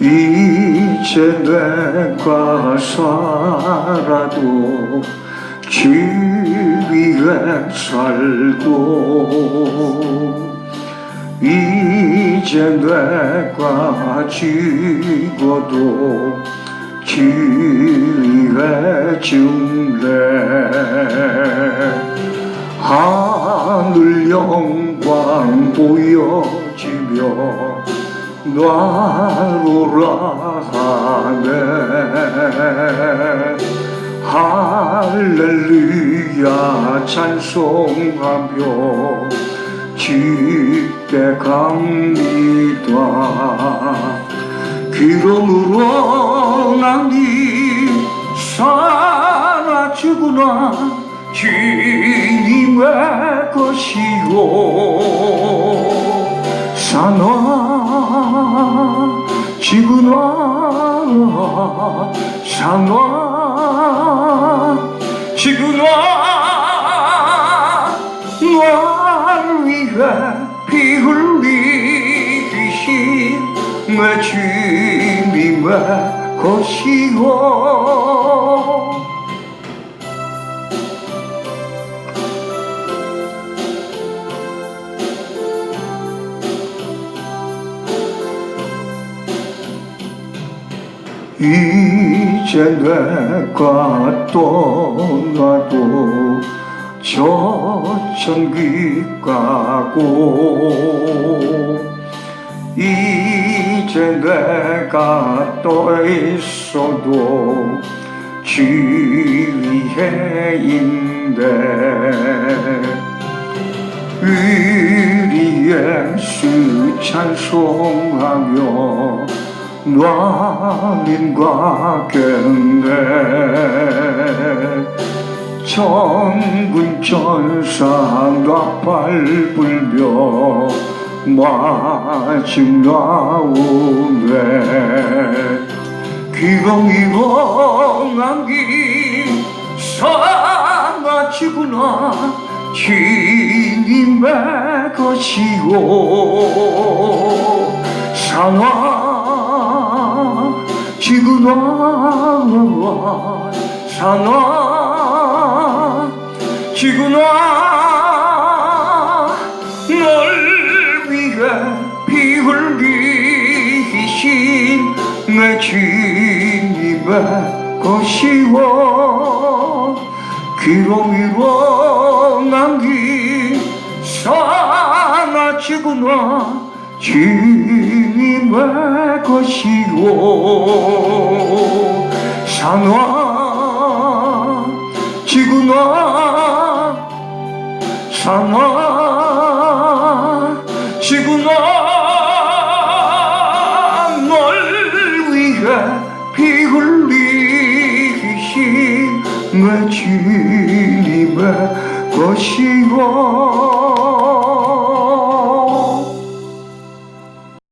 이제 내가 살아도 주위에 살고 이제 내가 죽어도 주위에 죽네 하늘 영광 보여주며 놔로라 하네 할렐루야 찬송하며 주께 갑니다 그러므로 나니 살아주구나 주님의 것이요 사나 지구나 사나 지구나 날 위해 피 흘리신 내 주님의 것이요 이제 내가 떠나도 저 천국 가고 이제 내가 떠 있어도 있네 우리 예수 찬송하며 놔림과 겠네. 천군 천사가 밟으며 마중 나오네. 기렁이고 남긴 사나치구나. 주님의 것이요 상아 지구나 상아 지구나 널 위해 피 흘리신 내 주님의 것이요 기로 위로 남긴 사나치구나 주님의 것이요 산화 지구나 산화 피 흘리신 내 주님의 것이요